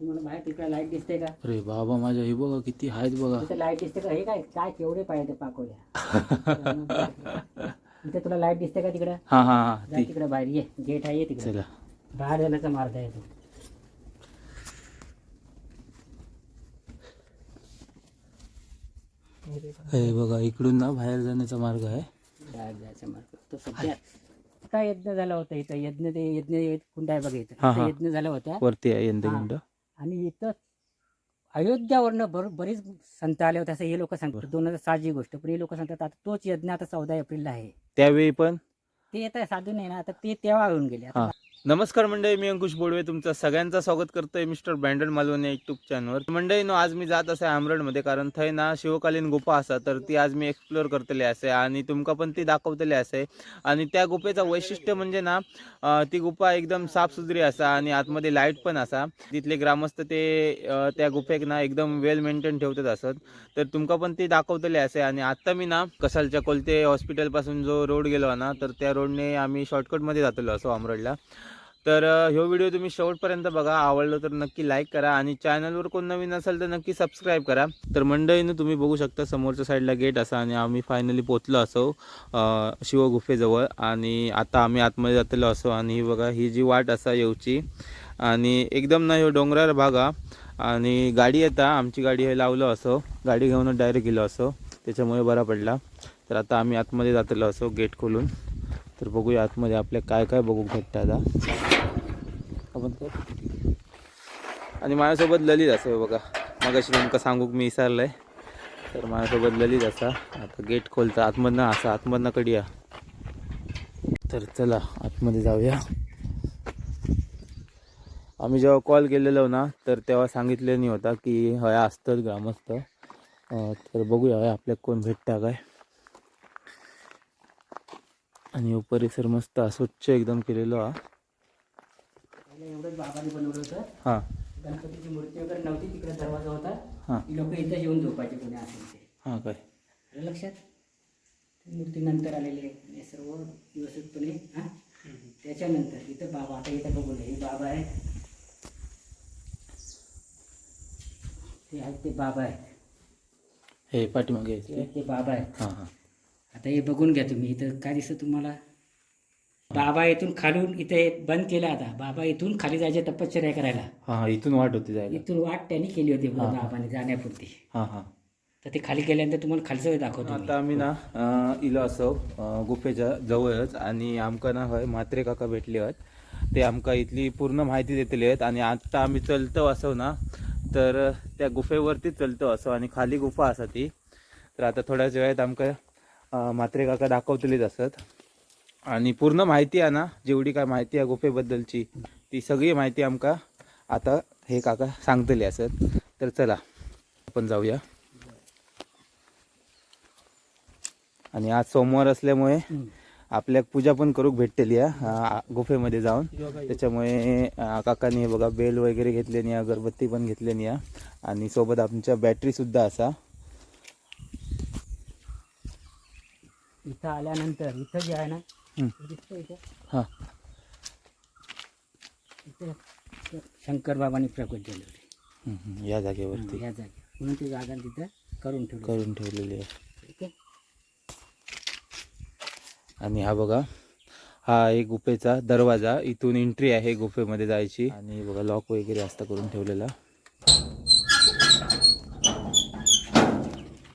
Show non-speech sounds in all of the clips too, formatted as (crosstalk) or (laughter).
तुम्हाला बाहेर तिकडे लाइट दिसते का? अरे बाबा माझ्या हे बघा किती आहेत बघा. तिथे लाइट दिसते का? हे काय काय केवढे पाहिजे पाकोल्या इथे तुला लाइट दिसते का तिकडं? हा हा हा ती. तिकडे बाहेर ये. गेट आहे ये तिकडे. चला. बाहेर जाण्याचा मार्ग आहे तो. हे बघा इकडून ना बाहेर जाण्याचा मार्ग आहे. बाहेर जायचा मार्ग. तो सध्या आता यज्ञ झाला होता इथं? यज्ञ ते यज्ञ कुंड आहे बघा इथं. हा, इथं. यज्ञ झाला होता. वरती आहे यंदा हा. आणि इथं अयोध्यावरनं बर बरीच संत आले होते. असं हे लोक सांगतात. दोन हजार सातची गोष्ट. पण हे लोक सांगतात आता तोच यज्ञ आता चौदा एप्रिलला आहे. त्यावेळी पण? ते आता साधू नाही ना आता ते तेव्हा येऊन गेले. आता. नमस्कार मंडळी मी अंकुश बोडवे तुमचं सगळ्यांचं स्वागत करतोय मिस्टर ब्रँडन मालवणी युट्यूब चॅनलवर मंडळी नो आज मी जात असे आमरडमध्ये कारण थंय ना शिवकालीन गुफा असा तर ती आज मी एक्सप्लोअर करतली असे आणि तुमका पण ती दाखवतली असे. आणि त्या गुफेचं वैशिष्ट्य म्हणजे ना ती गुफा एकदम साफसुथरी असा आणि आतमध्ये लाइट पण असा. तिथले ग्रामस्थ ते त्या गुफेक ना एकदम वेल मेंटेन ठेवतात असत. तर तुमका पण ती दाखवतले असे आणि आत्ता मी ना कसालच्या कोलते हॉस्पिटलपासून जो रोड गेलो ना तर त्या रोडने आम्ही शॉर्टकटमध्ये जातलो असो आमरडला तर ह्यो व्हिडिओ तुम्ही शेवटपर्यंत बघा. आवडलं तर नक्की लाईक करा आणि चॅनलवर कोण नवीन असेल तर नक्की सबस्क्राईब करा. तर मंडळीनं तुम्ही बघू शकता समोरच्या साईडला गेट असा आणि आम्ही फायनली पोचलो असो शिवगुफेजवळ. आणि आता आम्ही आतमध्ये जातलो असो आणि ही बघा ही जी वाट असा येऊची. आणि एकदम ना ह्यो डोंगरावर भागा आणि गाडी येता आमची गाडी हे लावलो असो गाडी घेऊन डायरेक्ट गेलो असो त्याच्यामुळे बरा पडला. तर आता आम्ही आतमध्ये जातलो असो गेट खोलून. तर बघूया आतमध्ये आपल्या काय काय बघू भेटतं आता आपण काय आणि माझ्यासोबत ललित असं बघा. मग अशी तुमका सांगूक मी विसरलंय. तर माझ्यासोबत ललित असा. आता गेट खोलतं. आतमधनं असा. आतमधनं कडूया तर चला आतमध्ये जाऊया. आम्ही जेव्हा कॉल केलेलो ना तर तेव्हा सांगितले नाही होता की हया असतात ग्रामस्थ. तर बघूया हया आपल्या कोण भेटता काय. आणि परिसर मस्त स्वच्छ एकदम केलेलो हा. पहिलं एवढंच बाबांनी बनवलं होतं. हां. गणपतीची मूर्ती वगैरे नव्हती तिकडे दरवाजा होता. हां. लोक इथं येऊन झोपायचे कोणी असेल ते. हां काय? आलं लक्षात? ती मूर्ती नंतर आलेली आहे. हे सर्व व्यवस्थितपणे हां? त्याच्यानंतर इथं बाबा आता इथं हे बाबा आहे ते आहेत ते बाबा आहेत. हे पाठीमागे ते? आहे आहेत ते बाबा आहेत. हां हां. आता हे बघून घ्या तुम्ही इथं काय दिसतं तुम्हाला? बाबा इथून खालून इथे बंद केलं आता. बाबा इथून खाली जायचे तपश्चर्या करायला. हां इथून वाट होती जायला. इथून वाट त्यांनी केली होती हा. बाबाने जाण्यापुरती. हां हां. तर ते खाली गेल्यानंतर तुम्हाला खालचं दाखवतो मी. आता आम्ही ना अं, इलो असो अं, गुफेच्या जवळच आणि आमका ना हय म्हात्रे काका भेटले आहेत ते आमका इथली पूर्ण माहिती देतले आहेत आणि आता आम्ही चलतो असो ना तर त्या गुफेवरती चलतो असो आणि खाली गुफा असा ती. तर आता थोड्याच वेळात आमका अं, म्हात्रे काका दाखवतलीच असत. आणि पूर्ण माहिती आहे ना जेवढी काय माहिती आहे गुफेबद्दलची ती सगळी माहिती आमका आता हे काका सांगतले असत. तर चला आपण जाऊया. आणि आज सोमवार असल्यामुळे आपल्या आपल्याक पूजा पण करूक भेटतेली आहे गुफेमध्ये जाऊन. त्याच्यामुळे काकाने काकांनी हे बघा बेल वगैरे घेतलेली आहे अगरबत्ती पण घेतलेली आहे. आणि सोबत आमच्या बॅटरी सुद्धा असा. इथं आल्यानंतर इथं जे आहे ना हां. शंकर बाबांनी प्रकट केले होते. या जागेवरती. ह्या जागी. म्हणून ती जागा तिथं करून ठेवली. करून ठेवलेली आहे. ठीक आहे. आणि हा बघा हा एक गुफेचा दरवाजा. इथून एंट्री आहे गुफेमध्ये जायची. आणि बघा लॉक वगैरे असता करून ठेवलेला.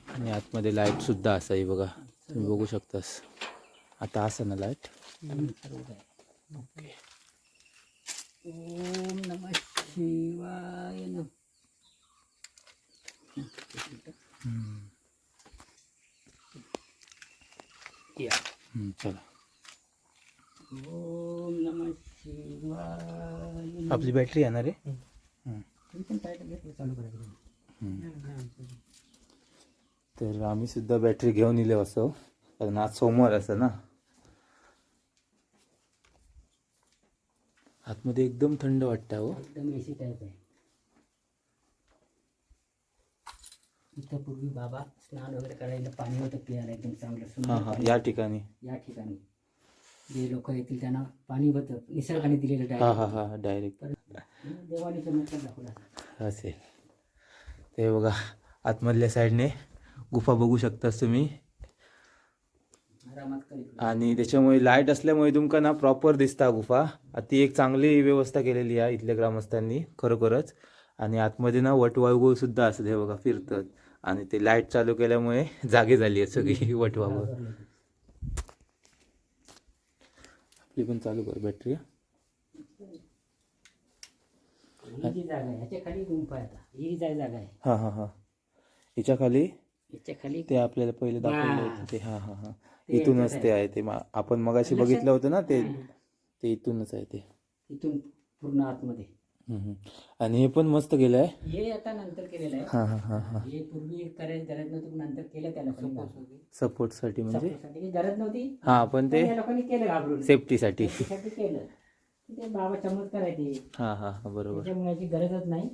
आणि आतमध्ये लाइट सुद्धा असाही बघा. तुम्ही बघू शकतास. आता असं ना लाइट. ओके. ओम नमः शिवाय नम. या. चला. ओम नमः शिवाय. आपली बॅटरी येणार आहे? चालू करायचं? तर आम्ही सुद्धा बॅटरी घेऊन इले असो. कारण आज सोमवार असं ना. आतमध्ये एकदम थंड वाटतं हो एकदम एसी टाईप आहे. इथं पूर्वी बाबा स्नान वगैरे करायला पाणी होतं प्यायला एकदम चांगलं हा हा. या ठिकाणी. या ठिकाणी. जे लोक येतील त्यांना पाणी होतं निसर्गाने दिलेलं हा हा डायरेक्ट हा डायरेक्ट देवाने चमत्कार दाखवला असेल. ते बघा आतमधल्या साईडने गुफा बघू शकतास तुम्ही. आणि त्याच्यामुळे लाइट असल्यामुळे तुमका ना प्रॉपर दिसता गुफा. ती एक चांगली व्यवस्था केलेली आहे इथल्या ग्रामस्थांनी खरोखरच. आणि आतमध्ये ना वटवाघूळ सुद्धा असत हे बघा फिरतात. आणि ते लाइट चालू केल्यामुळे (laughs) जागे झाली आहे सगळी (laughs) वटवाघूळ. आपली पण चालू कर बॅटरी ही ही हा हिच्या खाली ते आपल्याला पहिले दाखवलं होतं हा हा हा. इथूनच ते आहे ते. आपण मगाशी लक्षात- बघितलं होतं ना ते. ते इथूनच आहे ते. इथून पूर्ण आतमध्ये. आणि हे पण मस्त केलं आहे हे आता नंतर केलेलं आहे. हा हा हा हा. हे पूर्वी करायची गरज नव्हती नंतर केलं त्या लोकांनी सपोर्टसाठी म्हणजे? साठी गरज नव्हती. हा पण ते लोकांनी केलं घाबरून. सेफ्टीसाठी. त्यासाठी केलं. ते बाबा चमत्कार आहे ते. हा हा बरोबर. याची गरजच नाही.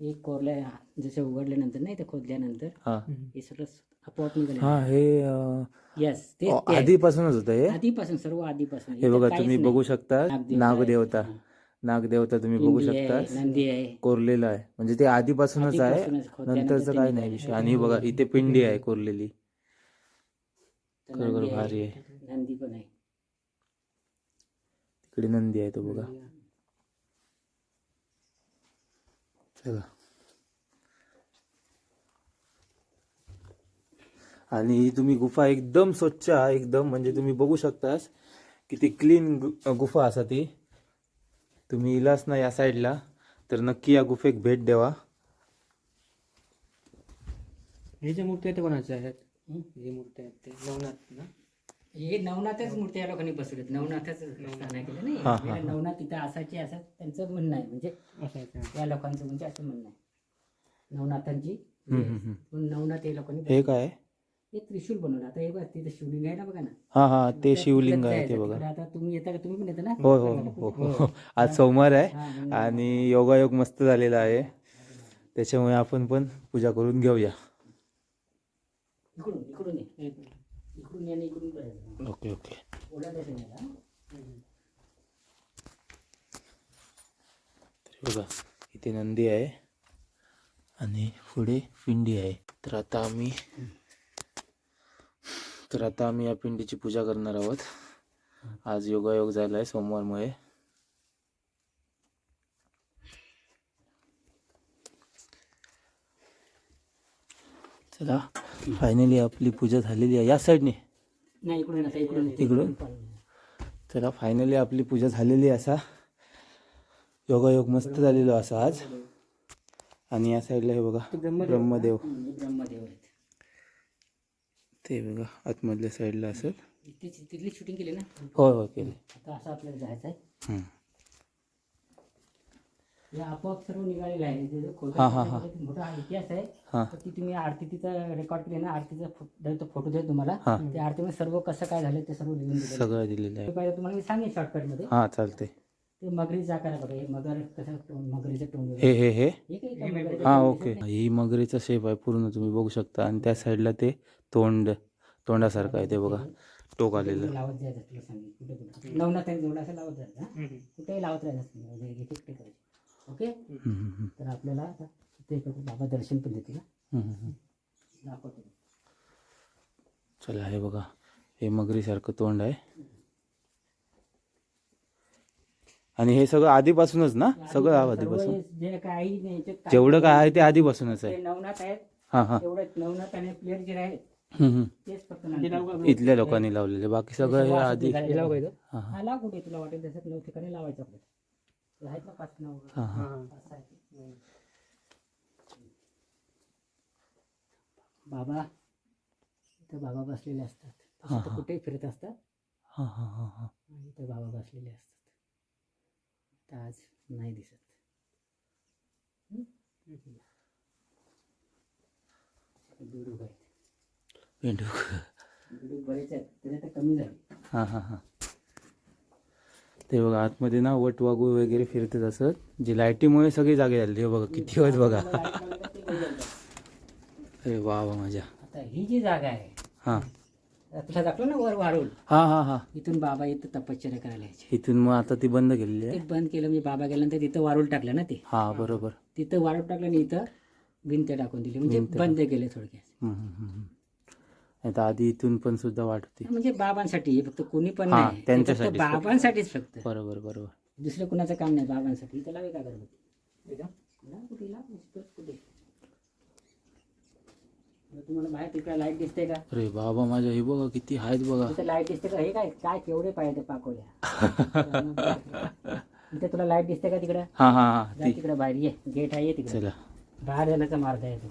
हे कोरल्या जसे उघडल्यानंतर नाही ते खोदल्यानंतर हा. हे सगळं आपोआप निघाले. हा हे अं, येस ते आधीपासूनच होतं हे? आधीपासून सर्व आधीपासून. हे बघा तुम्ही बघू शकता नागदेवता. नागदेवता तुम्ही बघू शकता. नंदी आहे. कोरलेलं आहे. म्हणजे ते आधीपासूनच आहे आधीपासूनच खोदल्यानंतर नंतरचं ते काय नाही निघाले. विषय. आणि हे बघा इथे पिंडी आहे कोरलेली. तर खरोखर नंदी भारी आहे. नंदी पण आहे. तिकडे नंदी आहे तो बघा. चला. आणि ही तुम्ही गुफा एकदम स्वच्छ आहे एकदम म्हणजे तुम्ही बघू शकतास किती क्लीन गुफा असा ती. तुम्ही इलास ना या साईडला तर नक्की या गुफेक भेट द्यावा हे जे मूर्ती आहेत कोणाच्या आहेत? हे? मूर्ती आहेत ते. नवनाथ ना? हे नवनाथच मूर्ती या लोकांनी बसवलेत. नवनाथच स्थान केलं. नाही हा, हा, हे. नवनाथ तिथं असायचे असं त्यांचं म्हणणं आहे. म्हणजे. या लोकांचं म्हणजे असं म्हणणं आहे. नवनाथांची हम्म, हम्म, हम्म. पण नवनाथ हे लोकांनी हे काय? हे त्रिशूल बनवलं. आता हे बघ तिथे शिवलिंग आहे ना बघा ना. हा हा ते शिवलिंग आहे ते जायचं. बघा. तिकडे आता तुम्ही येता का? तुम्ही पण येता ना? हो हो हो हो हो. आज सोमवार आहे हा, आणि योगायोग मस्त झालेला आहे. त्याच्यामुळे आपण पण पूजा करून घेऊया. इकडून इकडून ये. इकडून ये आणि इकडून जायचं. Okay okay. बघा इथे नंदी आहे आणि पुढे पिंडी आहे. तर आता आम्ही तर आता आम्ही या पिंडीची पूजा करणार आहोत. आज योगायोग झाला आहे सोमवारमुळे. चला. फायनली आपली पूजा झालेली आहे. या साईडने नाही इकडून आता इकडून ये. इकडून? चला फायनली आपली पूजा झालेली असा. योगायोग मस्त झालेलो असा आज. आणि या साईडला हे बघा ब्रह्मदेव. ते बघा आतमधल्या साईडला असेल. तिथली तिथली शूटिंग केली ना? होय होय केले. आता असं आपल्याला जायचं आहे हे आपोआप सर्व निघालेलं आहे. हा, हा, हा. खोटं मोठा हा इतिहास आहे हा. तर ती तुम्ही आरती तिचा रेकॉर्ड केली ना आरतीचा फोटो देतो तुम्हाला. हा. त्या आरतीमध्ये सर्व कसं काय झालं ते सर्व लिहून दिलं सगळं दिलेलं आहे. पाहिजे तुम्हाला मी सांगेन शॉर्टकटमध्ये हा चालते ते मगरीचा आकार आहे बघा. हे मगर कसं मगरीचं तोंड हे हे हे? ओके. ही मगरीचा शेप आहे पूर्ण तुम्ही बघू शकता. आणि त्या साईडला ते तोंड तोंडासारखं आहे ते बघा. टोक? आलेलं. कुठे लावत जायचं तुला सांगेन. कुठे कुठे नवनाथ लावत जायचं हा? कुठेही लावत राहायचं म्हणजे एक एक हम्म. तर आपल्याला आता तिथे एक बाबा दर्शन पण हा? हम्म, हम्म. दाखवतो. चला हे बघा. हे मगरीसारखं तोंड आहे. आणि हे सगळं आधीपासूनच ना? सगळं आधीपासून. जे काही नाही जेवढं काय आहे ते आधीपासूनच ते आहे नवनाथ आहेत हा हा. नवनाथ आणि जे आहेत हे? इथल्या लोकांनी लावलेले. बाकी सगळं हे आधी का कुठे तुला वाटेल तसं. नऊ ठिकाणी लावायचं आपल्याला. ते आहेत ना पाच नाव हा हा. बाबा इथं बाबा बसलेले असतात. हा, तर कुठेही फिरत असतात. हा हा हा हा. आणि इथं बाबा बसलेले असतात. तर आज नाही दिसत. हं? बेडूक आहेत. बरेच आहेत. तरी आता कमी झाले. हा हा हा. ते बघा आतमध्ये ना वट वागू वगैरे फिरतात असत जे लाईटीमुळे सगळे जागे झाले बघा किती वेळ बघा. अरे वा वा माझ्या आता ही जी जागा आहे हा. तुला दाखलं ना वर वाढवून हा हा हा. इथून बाबा इथं तपश्चर्या करायला यायचे. इथून मग आता ती बंद केलेली ते आहे बंद केलं म्हणजे बाबा गेल्यानंतर तिथं वाढवून टाकलं ना ते? हा बरोबर. तिथं वाढवून टाकलं आणि इथं भिंत टाकून दिली म्हणजे बंद केले थोडक्यात हम्म, हम्म, हम्म, हम्म. नाही तर आधी इथून पण सुद्धा वाट होती. म्हणजे बाबांसाठी फक्त कोणी पण हा, नाही हे फक्त त्यांच्यासाठीच फक्त. बाबांसाठीच फक्त. बरोबर बरोबर. दुसरं कुणाचं काम नाही बाबांसाठी त्याला वेगळा करत कुठे लाव, तुम्हाला बाहेर तिकडे लाइट दिसते का? अरे बाबा माझ्या हे बघा किती आहेत बघा. तिथे लाइट दिसते का? हे काय काय केवढे पाहिजे पाकोल्या (laughs) इथे तुला लाइट दिसते का तिकडं? हा हा हा जा ती. तिकडे बाहेर ये. गेट आहे ये तिकडे. चला. बाहेर जाण्याचा मार्ग आहे तो.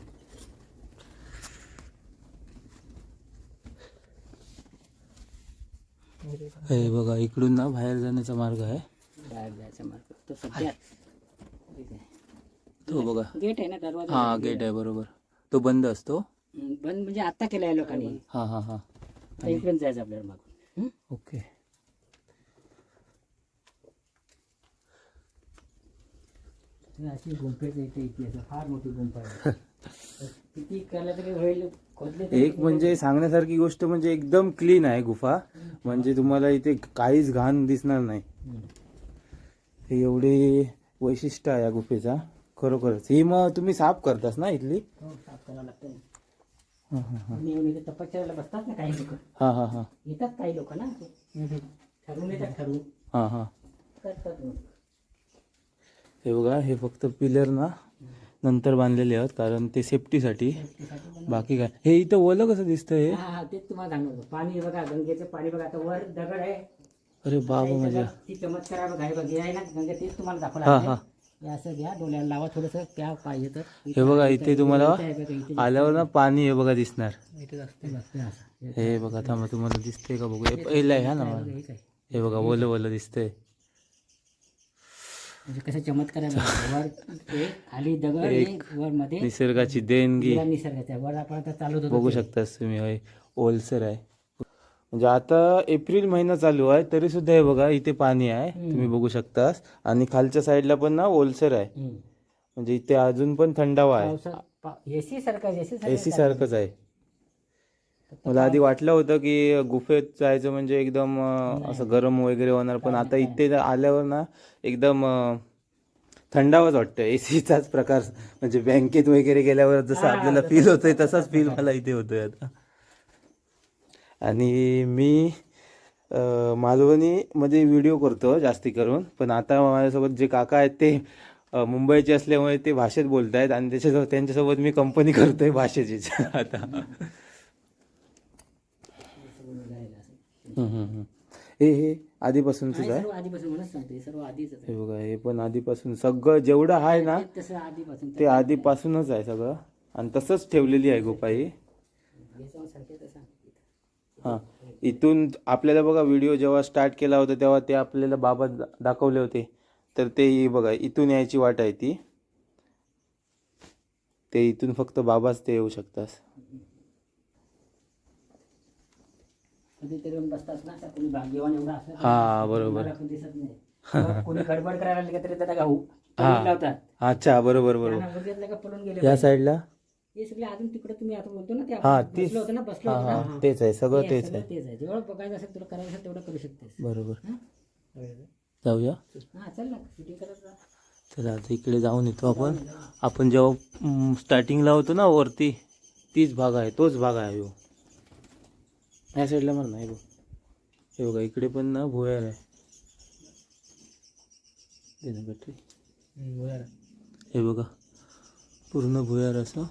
हे बघा इकडून ना बाहेर जाण्याचा मार्ग आहे. बाहेर जायचा मार्ग. तो सध्या तो बघा. गेट आहे ना दरवाजा? हा गेट आहे बरोबर. तो बंद असतो. बंद म्हणजे आता केलं आहे लोकांनी. हा हा हा. इकडून जायचं आपल्याला मागून? ओके. अशी गुंफेचं इतिहास. फार मोठी गुंफा आहे. (laughs) किती केलं तरी होईल. एक म्हणजे सांगण्यासारखी गोष्ट म्हणजे एकदम क्लीन आहे गुफा. म्हणजे तुम्हाला इथे काहीच घाण दिसणार नाही. हे एवढे वैशिष्ट्य आहे या गुफेचा खरोखरच. ही मग तुम्ही साफ करतास ना इथली? हो. हा हा हा. तपश्चर्याला बसतात ना काही लोक? हा हा हा. येतात काही लोक ना? ठरवून येतात ठरवून हा हा. करतात. हे बघा हे फक्त पिलर ना. नंतर बांधलेले आहेत कारण ते सेफ्टीसाठी बाकी काय. हे इथं ओलं कसं दिसतंय? हे तेच तुम्हाला पाणी बघा गंगेचं पाणी बघा आता वर दगड आहे. अरे बाबा माझ्या ती चमत्कार बघा हे बघा आहे ना गंगा तेच तुम्हाला दाखवलं हा. हा. हे असं घ्या डोळ्याला लावा थोडस त्या पाहिजे तर हे बघा इथे तुम्हाला आल्यावर ना पाणी हे बघा दिसणार. इथे असते बघते असं. हे बघा थांबा तुम्हाला दिसते का बघू हे पहिलं आहे हा ना. हे हे बघा ओलं ओलं दिसतंय. म्हणजे कसं चमत्कार आहे. वर खाली दगड वर मध्ये निसर्गाची देणगी. निरा निसर्गाचा आहे. वर आपण आता चालू बघू शकतास तुम्ही होय. ओलसर आहे. म्हणजे आता एप्रिल महिना चालू आहे तरी सुद्धा हे बघा इथे पाणी आहे. तुम्ही बघू शकतास. आणि खालच्या साईडला पण ना ओलसर आहे. म्हणजे इथे अजून पण थंडावा आहे. पावसात एसी सारखा एसी एसी सारखंच आहे. मला आधी वाटलं होतं की गुफेत जायचं म्हणजे एकदम असं गरम वगैरे होणार पण आता इथे आल्यावर ना एकदम थंडावाच वाटतं एसीचाच प्रकार म्हणजे बँकेत वगैरे गेल्यावर जसं आपल्याला फील होतंय तसाच फील मला इथे होतोय आता. आणि मी मालवणीमध्ये व्हिडिओ करतो जास्ती करून पण आता माझ्यासोबत जे काका आहेत ते मुंबईचे असल्यामुळे ते भाषेत बोलत आहेत आणि त्याच्यासोबत त्यांच्यासोबत मी कंपनी करतोय भाषेचीच. (laughs) आता हम्म, हम्म, हम्म. हे हे आधीपासूनच आहे सर्व आधीपासून म्हणून सांगतो हे सर्व आधीच आहे. हे बघा हे पण आधीपासून सगळं जेवढं आहे ना तसं आधीपासून ते आधीपासूनच आहे सगळं. आणि तसंच ठेवलेली आहे गुफा ही इथून आपल्याला बघा व्हिडिओ जेव्हा स्टार्ट केला होता तेव्हा ते आपल्याला बाबा दाखवले होते. तर ते बघा इथून यायची वाट आहे ती. ते इथून फक्त बाबाच ते येऊ शकतात. कधीतरी येऊन बसतात ना आता कोणी भाग्यवान एवढा असला तर हा बरोबर. मला पण दिसत नाही. (laughs) तेव्हा कोणी गडबड करायला लागली का तरी त्याला गाऊ पळून लावतात. अच्छा बरोबर बरोबर. त्यांना बघितलं का पळून गेले या साईडला? हे सगळे अजून तिकडे तुम्ही आता बोलतो ना ते हा, तीच. बसलो होतो ना बसलो हा होतो हा ना तेच आहे सगळं हे तेच सगळं आहे. तेच आहे. जेवढं बघायचं असेल तुला करायचं असेल तेवढं करू शकतेस. बरोबर. हा? जाऊया? हा चल ना शूटिंग करत जा. चला आता इकडे जाऊन येतो आपण. आपण जेव्हा स्टार्टिंगला होतो ना वरती तीच भाग आहे तोच भाग आहे हो. या साईडला मला नाही बघ. हे बघा इकडे पण ना भुयार आहे. ना बॅटरी हे बघा पूर्ण भुयार असं.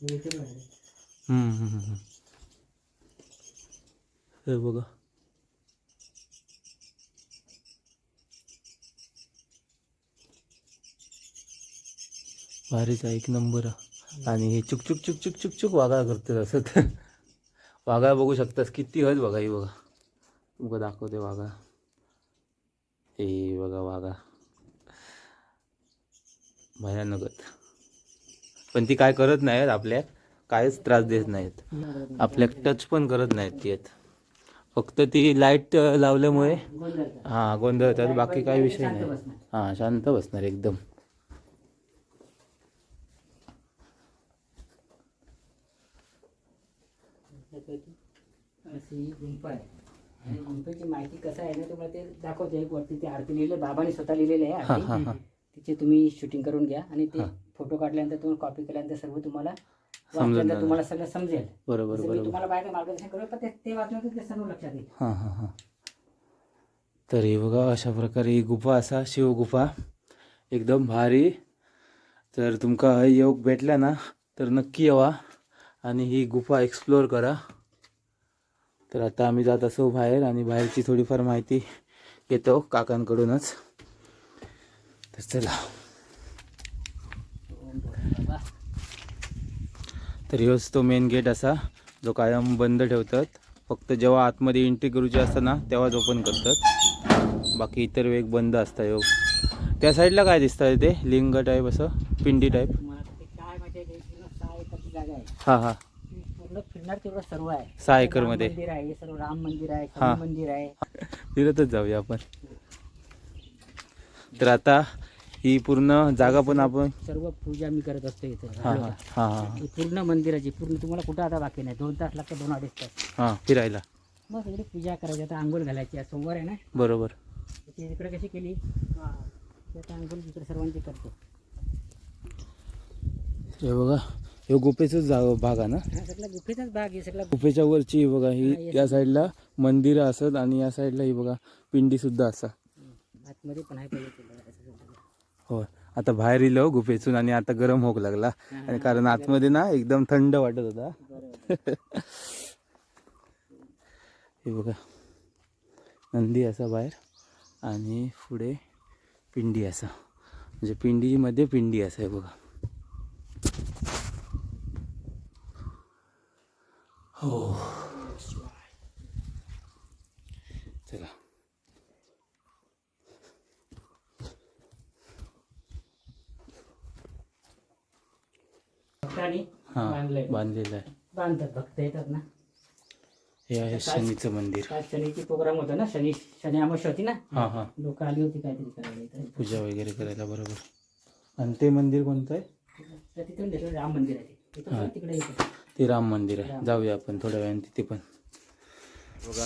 हम्म, हम्म, हम्म, हम्म. हे बघा. भारीच आहे एक नंबर. आणि हे चुक चुक चुक चुक चुक चुक वागा करते असं तर. वाघा बघू शकतास किती हज बघा ही बघा. तुमका दाखवते वाघा हे बघा वाघा भयानकच पण ती काय करत नाहीत आपल्याक काहीच त्रास देत नाहीत. आपल्याक टच पण करत नाहीत ती आहेत. फक्त ती लाइट लावल्यामुळे गोंधळ हां गोंधळतात बाकी काही विषय नाही. हां शांत बसणार एकदम. अशी गुंफा आहे आणि गुंफेची माहिती कसं आहे ना तुम्हाला ते दाखवते एक वरती ते आरती लिहिलं बाबाने स्वतः लिहिलेलं आहे हा आरती. हा हा तिचे तुम्ही शूटिंग करून घ्या आणि ते हा. फोटो काढल्यानंतर तुम्हाला कॉपी केल्यानंतर सर्व तुम्हाला समजून वाचल्यानंतर जाणार. तुम्हाला सगळं समजेल. बरोबर जसं मी बरोबर. तुम्हाला बाहेर मार्गदर्शन करू पण ते- ते वाचल्यानंतर ते सर्व लक्षात येईल. हां हां हां. तर हे बघा अशा प्रकारे ही गुफा असा शिवगुफा एकदम भारी. तर तुमका हा योग भेटला ना तर नक्की येवा आणि ही गुफा एक्सप्लोअर करा. तर आता आम्ही जात असो बाहेर आणि बाहेरची थोडीफार माहिती घेतो काकांकडूनच. तर चला. तर ह्योच तो मेन गेट असा जो कायम बंद ठेवतात. फक्त जेव्हा आतमध्ये एंट्री करूची असतं ना तेव्हाच ओपन करतात. बाकी इतर वेग बंद असता ह्यो त्या साईडला काय दिसतं ते? लिंग टाईप असं? पिंडी टाईप हां हां. फिरणार तेवढं सर्व आहे. सहा एकरमध्ये. राम मंदिर आहे हे सर्व राम मंदिर आहे हा. शनी मंदिर आहे. फिरतच जाऊया आपण. तर आता ही पूर्ण जागा पण आपण सर्व पूजा मी करत असतो इथे. हां हां हां हां. ही पूर्ण मंदिराची पूर्ण तुम्हाला कुठं आता बाकी नाही. दोन तास लागतात दोन अडीच तास. हां फिरायला. मग सगळी पूजा करायची. आता आंघोळ घालायची. आज सोमवार आहे ना? बरोबर. ती इकडे कशी केली? ती आता आंघोळ इकडे सर्वांची करतो. हे बघा. हे गुफेचंच भाग आहे ना? हा सगळा गुफेचाच भाग आहे सगळा गुफेच्या वरची ही बघा हा, ही. या साईडला मंदिरं असत आणि या साईडला ही बघा पिंडी सुद्धा असा आतमध्ये पण आहे पाहिजे केलं असं सगळं. हो आता बाहेर इलो गुफेतून आणि आता गरम होक लागला. आणि कारण आतमध्ये ना एकदम थंड वाटत होता. बरोबर. हे बघा नंदी असा बाहेर आणि पुढे पिंडी असा. म्हणजे पिंडीमध्ये पिंडी असा आहे बघा. हो. चला. भक्तांनी बांधलंय. बांधलेलं आहे. बांधतात भक्त येतात ना? हे आहे शनीचं मंदिर. काल शनीची प्रोग्राम होता ना? शनी शनी अमावस्या होती ना? हा हा. लोक आली होती काहीतरी करायला इथं. पूजा वगैरे करायला बरोबर. आणि ते मंदिर कोणतं आहे? तर तिथून देतो राम मंदिर आहे ते. तिथून हा. पण तिकडे येतो. ते राम मंदिर आहे. जाऊया आपण थोड्या वेळाने तिथे पण. बघा.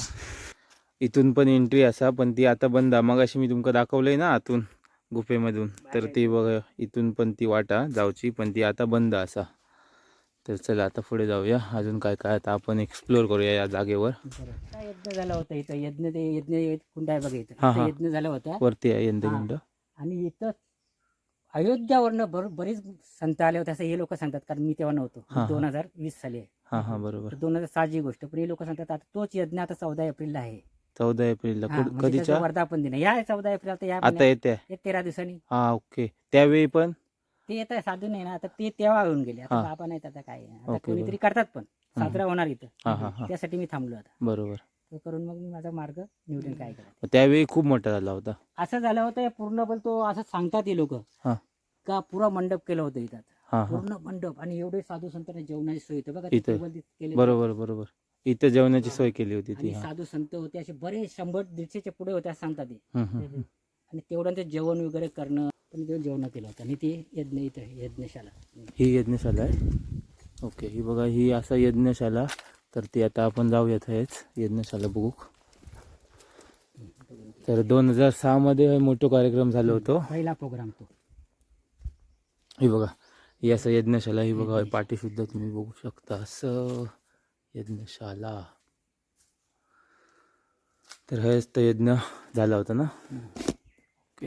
इथून पण एंट्री असा पण ती आता बंद आहे. मग अशी मी तुमका दाखवलंय ना आतून गुफेमधून. तर ती बघा इथून पण ती वाटा जाऊची पण ती आता बंद असा. तर चला आता पुढे जाऊया. अजून काय काय आता आपण एक्सप्लोअर करूया या जागेवर. काय यज्ञ झाला होता इथं? यज्ञ ते यज्ञ कुंड आहे बघा इथं. यज्ञ झाला होता. वरती आहे यंदगुंड आणि इथं अयोध्यावरनं बर बरीच संत आले होते असं हे लोक सांगतात कारण मी तेव्हा नव्हतो. हा. दोन हजार वीस साली आहे. हा हा बरोबर. दोन हजार सातची गोष्ट पण हे लोक सांगतात आता तोच यज्ञ आता चौदा एप्रिलला आहे. चौदा एप्रिलला. हा, कुठ- म्हणजे त्याचं कधीच्या वर्धापन दिन आहे. या चौदा एप्रिल आता या आता महिन्यात- येते तेरा दिवसांनी. हा ओके. त्यावेळी पण? ते येत आहे साधू नाही ना आता ते तेव्हा येऊन गेले. आता हा. बाबा नाहीत आता काय आहे. आता ओके, कोणीतरी करतात पण. साजरा होणार इथं. हा हा हा. त्यासाठी मी थांबलो आता. बरोबर. तो करून मग मी माझा मार्ग निवडून काय करायचं. त्यावेळी खूप मोठा झाला होता. असं झालं होतं पूर्ण पण तो असं सांगतात हे लोक. हा. का पुरा मंडप केलं होतं इथं. हा हा. पूर्ण मंडप आणि एवढे साधू संतांना जेवणाची सोय होती. बघा इथं. टेबल तिथं केले बरोबर बरोबर. इथं जेवणाची सोय केली होती ती आणि हा. साधू संत होते असे बरेच शंभर दीडशेच्या पुढे होते असं सांगतात ते हम्म, हम्म. आणि तेवढं ते जेवण वगैरे करणं पण ते जेवण केलं होतं. आणि ते यज्ञ इथं यज्ञशाला. ही यज्ञशाला आहे? ओके ही बघा ही असा यज्ञशाला तर ती आता आपण जाऊयात हेच यज्ञशाला बघू. तर दोन हजार सहा मध्ये मोठा कार्यक्रम झाला होतो. पहिला प्रोग्राम तो. ही बघा ही असं यज्ञशाला ही बघा पाठी सुद्धा तुम्ही बघू शकता असं यज्ञशाला. तर हेच तो यज्ञ झाला होता ना? ओके.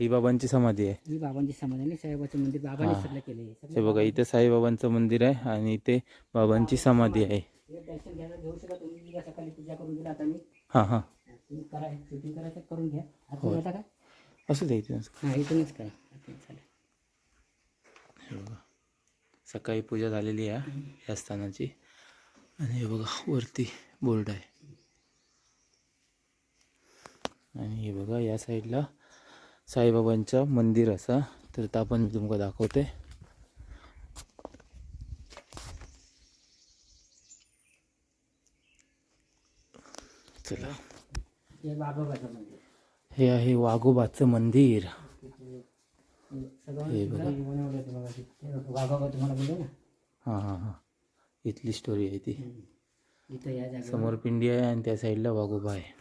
ही बाबांची समाधी आहे. ही बाबांची समाधी आणि साईबाबाचं मंदिर बाबांनी. सगळं केले हे बघा इथे साईबाबांचं मंदिर आहे आणि इथे बाबांची समाधी आहे. दर्शन घ्यायला घेऊ शकता तुम्ही उद्या सकाळी पूजा करून दिला आता मी. हां हां. तुम्ही करा शूटिंग करायचं करून घ्या. आता होय. येता का? असू दे इथे हा इथूनच काय आता चालेल हे बघा. सकाळी पूजा झालेली आहे या स्थानाची. आणि हे बघा वरती बोर्ड आहे. आणि हे बघा या साईडला साईबाबांचं मंदिर असा. तर आपण मी तुमका दाखवते. चला. हे आहे वाघोबाचं मंदिर. हे बघा. हे हां हां हां. इथली स्टोरी आहे ती. समोर पिंडी आहे आणि त्या साईडला वाघोबा आहे.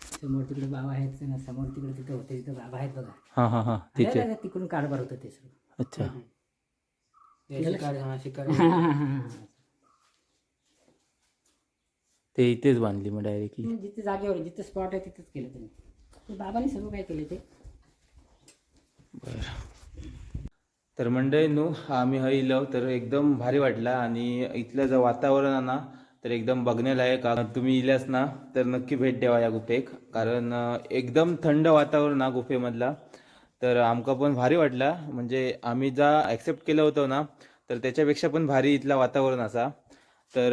समोर तिकडे बाबा आहेत ना समोर तिकडे तिथं होते तिथं बाबा आहेत बघा. हा हा हा. तिथे. तिकडून कारभार होतं ते सर्व अच्छा. शिकार (laughs) ते इथेच बांधली मग डायरेक्टली जिथे जागेवर आहे, जिथे स्पॉट आहे तिथंच केलं त्यांनी. ते बाबांनी सर्व काय केलं ते. तर मंडळी नो आम्ही हा इलो तर एकदम भारी वाटला आणि इथलं जर वातावरण आहे ना तर एकदम बघण्यालायक आहे. तुम्ही इल्यास ना तर नक्की भेट द्यावा या गुफेक. कारण अं, एकदम थंड वातावरण हा गुफेमधला. तर आमका पण भारी वाटला. म्हणजे आम्ही जा ॲक्सेप्ट केलं होतं ना तर त्याच्यापेक्षा पण भारी इथला वातावरण असा. तर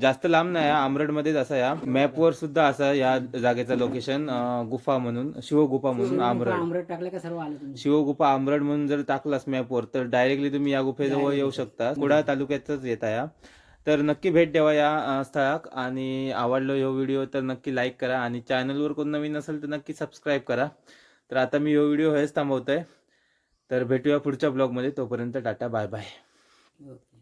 जास्त लांब नाही आमरडमध्येच असा या. मॅपवर सुद्धा असा या जागेचं लोकेशन गुफा म्हणून शिवगुफा म्हणून आमरड. टाकलं का सर्व आलं शिवगुफा आमरड म्हणून जर टाकलास मॅपवर तर डायरेक्टली तुम्ही या गुफेजवळ येऊ शकता. कुडाळ तालुक्यातच येत आहे तर नक्की भेट द्यावा या स्थळाक. आणि आवडलो ह्यो व्हिडिओ तर नक्की लाईक करा. आणि चॅनलवर कोण नवीन असेल तर नक्की सबस्क्राईब करा. तर आता मी ह्यो व्हिडिओ हेच थांबवतोय. तर भेटूया पुढच्या ब्लॉगमध्ये तोपर्यंत टाटा बाय बाय